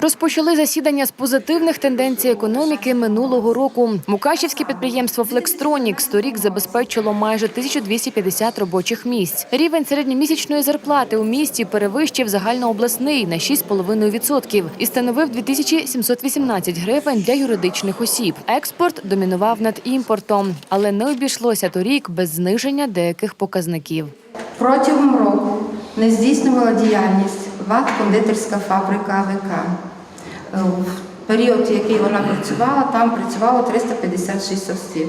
Розпочали засідання з позитивних тенденцій економіки минулого року. Мукачівське підприємство Флекстронікс торік забезпечило майже 1250 робочих місць. Рівень середньомісячної зарплати у місті перевищив загальнообласний на 6,5% і становив 2718 гривень для юридичних осіб. Експорт домінував над імпортом, але не обійшлося торік без зниження деяких показників. Протягом року не здійснювала діяльність ВАТ кондитерська фабрика АВК. Е, В період, який вона працювала, там працювало 356 осіб.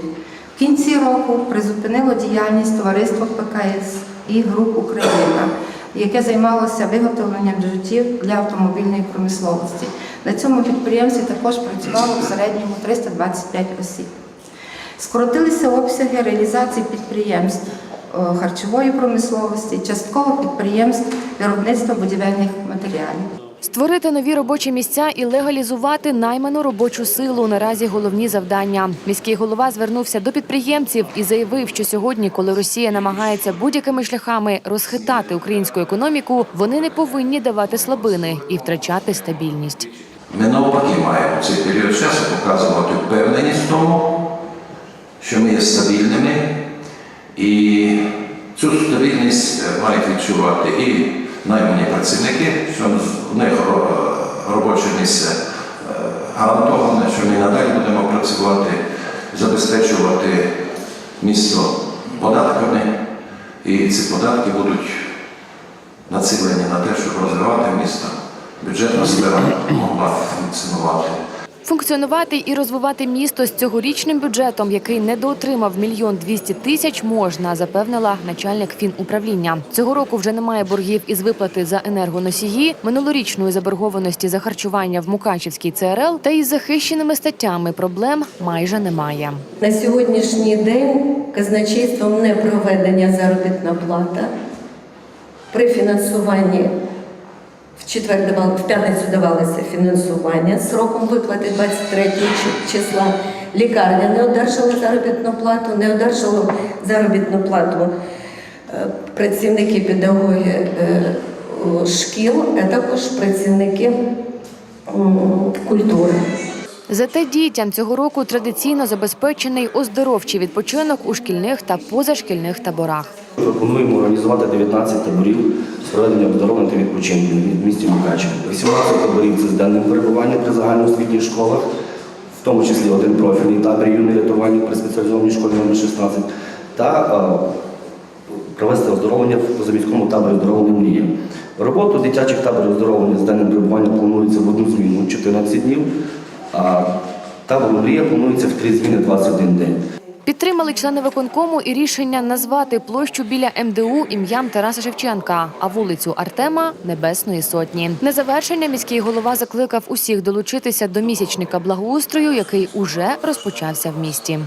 В кінці року призупинило діяльність товариство ПКС і груп Україна, яке займалося виготовленням джутів для автомобільної промисловості. На цьому підприємстві також працювало в середньому 325 осіб. Скоротилися обсяги реалізації підприємств харчової промисловості, частково підприємств виробництва будівельних матеріалів. Створити нові робочі місця і легалізувати найману робочу силу наразі головні завдання. Міський голова звернувся до підприємців і заявив, що сьогодні, коли Росія намагається будь-якими шляхами розхитати українську економіку, вони не повинні давати слабини і втрачати стабільність. Ми навпаки маємо цей період часу показувати впевненість в тому, що ми є стабільними, і цю стабільність е, мають відчувати і наймані працівники, що в них робоче місце е, гарантоване, що ми надалі будемо працювати, забезпечувати місто податками, і ці податки будуть націлені на те, щоб розвивати місто. Бюджетна сфера могла функціонувати. Функціонувати і розвивати місто з цьогорічним бюджетом, який недоотримав мільйон двісті тисяч, можна, запевнила начальник фінуправління. Цього року вже немає боргів із виплати за енергоносії, минулорічної заборгованості за харчування в Мукачівській ЦРЛ та із захищеними статтями проблем майже немає. На сьогоднішній день казначейством не проведення заробітна плата. При фінансуванні четвер в п'ятницю давалося фінансування сроком виплати 23 чи- числа. Лікарня не одержала заробітну плату, не одержала заробітну плату е, працівники педагоги е, шкіл, а також працівники культури. Зате дітям цього року традиційно забезпечений оздоровчий відпочинок у шкільних та позашкільних таборах. Пропонуємо організувати 19 таборів з проведення оздоровлення та відпочинку в місті Мукачево. 18 таборів це з денним перебуванням при загальноосвітніх школах, в тому числі один профільний табір юний рятувальник при спеціалізованій школі номер 16 та е, провести оздоровлення в позаміському таборі оздоровлення Мрія. Роботу дитячих таборів оздоровлення з денним перебуванням планується в одну зміну 14 днів, а табор Мрія планується в три зміни 21 день. Підтримали члени виконкому і рішення назвати площу біля МДУ ім'ям Тараса Шевченка, а вулицю Артема Небесної Сотні. На завершення міський голова закликав усіх долучитися до місячника благоустрою, який уже розпочався в місті.